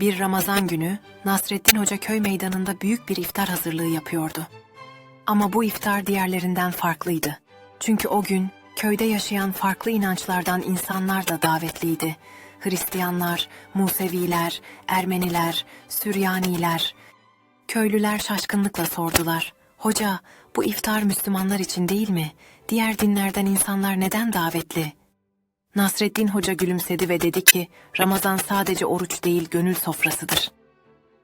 Bir Ramazan günü Nasreddin Hoca köy meydanında büyük bir iftar hazırlığı yapıyordu. Ama bu iftar diğerlerinden farklıydı. Çünkü o gün köyde yaşayan farklı inançlardan insanlar da davetliydi. Hristiyanlar, Museviler, Ermeniler, Süryaniler. Köylüler şaşkınlıkla sordular. Hoca, bu iftar Müslümanlar için değil mi? Diğer dinlerden insanlar neden davetli? Nasreddin Hoca gülümsedi ve dedi ki, Ramazan sadece oruç değil gönül sofrasıdır.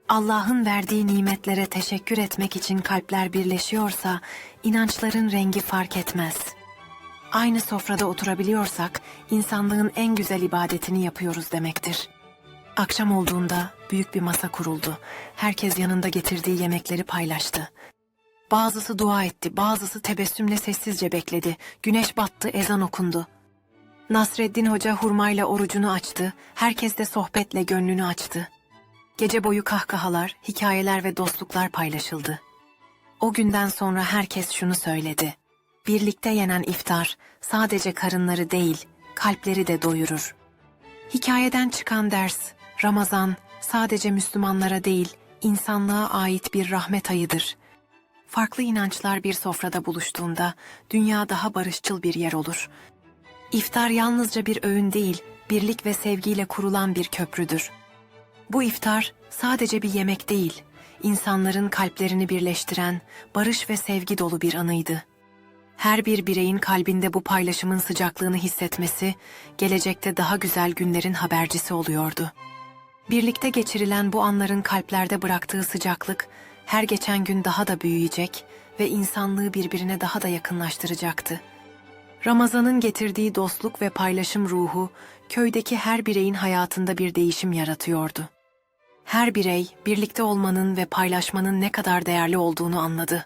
Allah'ın verdiği nimetlere teşekkür etmek için kalpler birleşiyorsa, inançların rengi fark etmez. Aynı sofrada oturabiliyorsak, insanlığın en güzel ibadetini yapıyoruz demektir. Akşam olduğunda büyük bir masa kuruldu. Herkes yanında getirdiği yemekleri paylaştı. Bazısı dua etti, bazısı tebessümle sessizce bekledi. Güneş battı, ezan okundu. Nasreddin Hoca hurmayla orucunu açtı, herkes de sohbetle gönlünü açtı. Gece boyu kahkahalar, hikayeler ve dostluklar paylaşıldı. O günden sonra herkes şunu söyledi. Birlikte yenen iftar sadece karınları değil, kalpleri de doyurur. Hikayeden çıkan ders, Ramazan sadece Müslümanlara değil, insanlığa ait bir rahmet ayıdır. Farklı inançlar bir sofrada buluştuğunda dünya daha barışçıl bir yer olur. İftar yalnızca bir öğün değil, birlik ve sevgiyle kurulan bir köprüdür. Bu iftar sadece bir yemek değil, insanların kalplerini birleştiren, barış ve sevgi dolu bir anıydı. Her bir bireyin kalbinde bu paylaşımın sıcaklığını hissetmesi, gelecekte daha güzel günlerin habercisi oluyordu. Birlikte geçirilen bu anların kalplerde bıraktığı sıcaklık, her geçen gün daha da büyüyecek ve insanlığı birbirine daha da yakınlaştıracaktı. Ramazan'ın getirdiği dostluk ve paylaşım ruhu, köydeki her bireyin hayatında bir değişim yaratıyordu. Her birey, birlikte olmanın ve paylaşmanın ne kadar değerli olduğunu anladı.